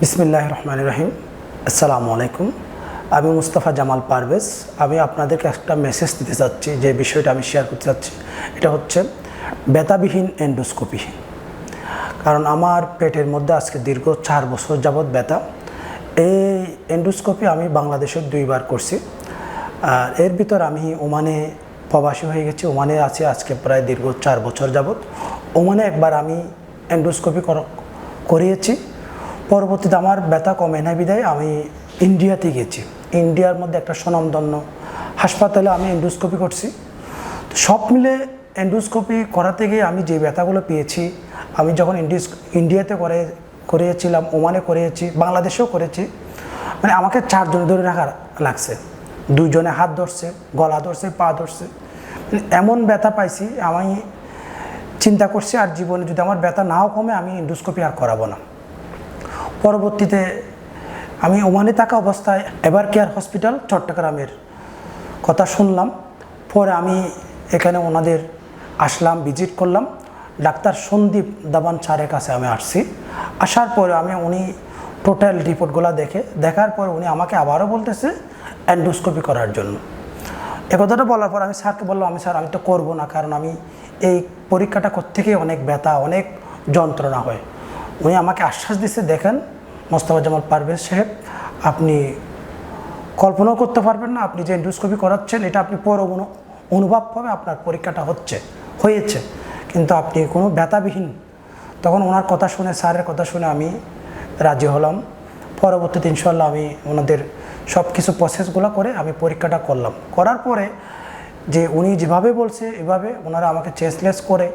বিসমিল্লাহ রহমান রহিম আসসালামু আলাইকুম আমি মুস্তাফা জামাল পারভেজ। আমি আপনাদেরকে একটা মেসেজ দিতে চাচ্ছি যে বিষয়টা আমি শেয়ার করতে চাচ্ছি এটা হচ্ছে ব্যথাবিহীন এন্ডোস্কোপি কারণ আমার পেটের মধ্যে আজকে দীর্ঘ চার বছর যাবৎ ব্যথা। এই এন্ডোস্কোপি আমি বাংলাদেশে দুইবার করছি। আর এর ভিতর আমি ওমানে প্রবাসী হয়ে গেছি। ওমানে আছি আজকে প্রায় দীর্ঘ চার বছর যাবৎ। ওমানে একবার আমি এন্ডোস্কোপি কর- করিয়েছি। পরবর্তীতে আমার ব্যথা কমে না বিদায়, আমি ইন্ডিয়াতে গেছি। ইন্ডিয়ার মধ্যে একটা স্বনামধন্য হাসপাতালে আমি এন্ডোস্কোপি করছি। তো সব মিলে এন্ডোস্কোপি করাতে গিয়ে আমি যে ব্যথাগুলো পেয়েছি, আমি যখন ইন্ডিস, ইন্ডিয়াতে করে, করিয়েছিলাম, ওমানে করিয়েছি, বাংলাদেশেও করেছি মানে আমাকে চারজন ধরে রাখা লাগছে। দুইজনে হাত ধরছে, গলা ধরছে, পা ধরছে। মানে এমন ব্যথা পাইছি, আমি চিন্তা করছি আর জীবনে যদি আমার ব্যথা নাও কমে, আমি এন্ডোস্কোপি আর করাবো না। পরবর্তীতে আমি ওমানে থাকা অবস্থায় এবার কেয়ার হসপিটাল, চট্টগ্রামের কথা শুনলাম। পরে আমি এখানে ওনাদের আসলাম, ভিজিট করলাম। ডাক্তার সন্দীপ দাবান স্যারের কাছে আমি আসছি। আসার পরে আমি উনি টোটাল রিপোর্টগুলো দেখে, দেখার পর উনি আমাকে আবারও বলতেছে অ্যান্ডোস্কোপি করার জন্য। এ কথাটা বলার পর আমি স্যারকে বললাম, আমি স্যার, আমি তো করব না, কারণ আমি এই পরীক্ষাটা করতে অনেক ব্যথা, অনেক যন্ত্রণা হয়। উনি আমাকে আশ্বাস দিচ্ছে দেখেন মোস্তফা জামাল পারভেজ সাহেব, আপনি কল্পনাও করতে পারবেন না, আপনি যে এন্ডোস্কোপি করাচ্ছেন, এটা আপনি পর অনু- অনুভব হবে আপনার পরীক্ষাটা হচ্ছে, হয়েছে। কিন্তু আপনি কোনো ব্যথাবিহীন তখন ওনার কথা শুনে, স্যারের কথা শুনে আমি রাজি হলাম। পরবর্তীতে ইনশাল্লাহ আমি ওনাদের সব কিছু প্রসেসগুলো করে আমি পরীক্ষাটা করলাম। করার পরে যে উনি যেভাবে বলছে, এভাবে ওনারা আমাকে চেসলেস করে,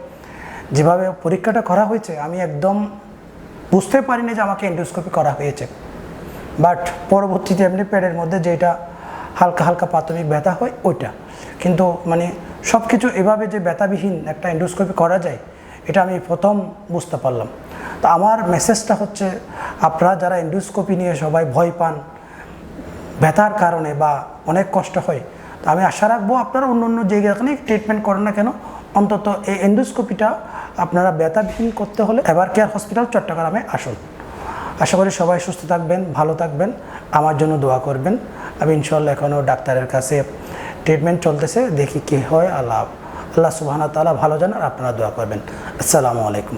যেভাবে পরীক্ষাটা করা হয়েছে, আমি একদম বুঝতে পারিনি যে আমাকে এন্ডোস্কোপি করা হয়েছে। বাট পরবর্তীতে এমনি পেটের মধ্যে যেটা হালকা হালকা প্রাথমিক ব্যথা হয়, ওইটা। কিন্তু মানে সব কিছু এভাবে যে ব্যথাবিহীন একটা এন্ডোস্কোপি করা যায়, এটা আমি প্রথম বুঝতে পারলাম। তো আমার মেসেজটা হচ্ছে, আপনারা যারা এন্ডোস্কোপি নিয়ে সবাই ভয় পান, ব্যথার কারণে বা অনেক কষ্ট হয়, তো আমি আশা রাখব আপনারা অন্য অন্য জায়গাখানে ট্রিটমেন্ট করেন না কেন অন্তত এই এন্ডোস্কোপিটা আপনারা ব্যথাবিহীন করতে হলে এবার কেয়ার হসপিটাল চট্টগ্রামে আসুন। আশা করি সবাই সুস্থ থাকবেন, ভালো থাকবেন। আমার জন্য দোয়া করবেন। আমি ইনশাল্লাহ এখনও ডাক্তারের কাছে ট্রিটমেন্ট চলতেছে, দেখি কী হয়, আল্লাহ আল্লাহ সুবাহানা তালা ভালো জানার আপনারা দোয়া করবেন। আসসালামু আলাইকুম।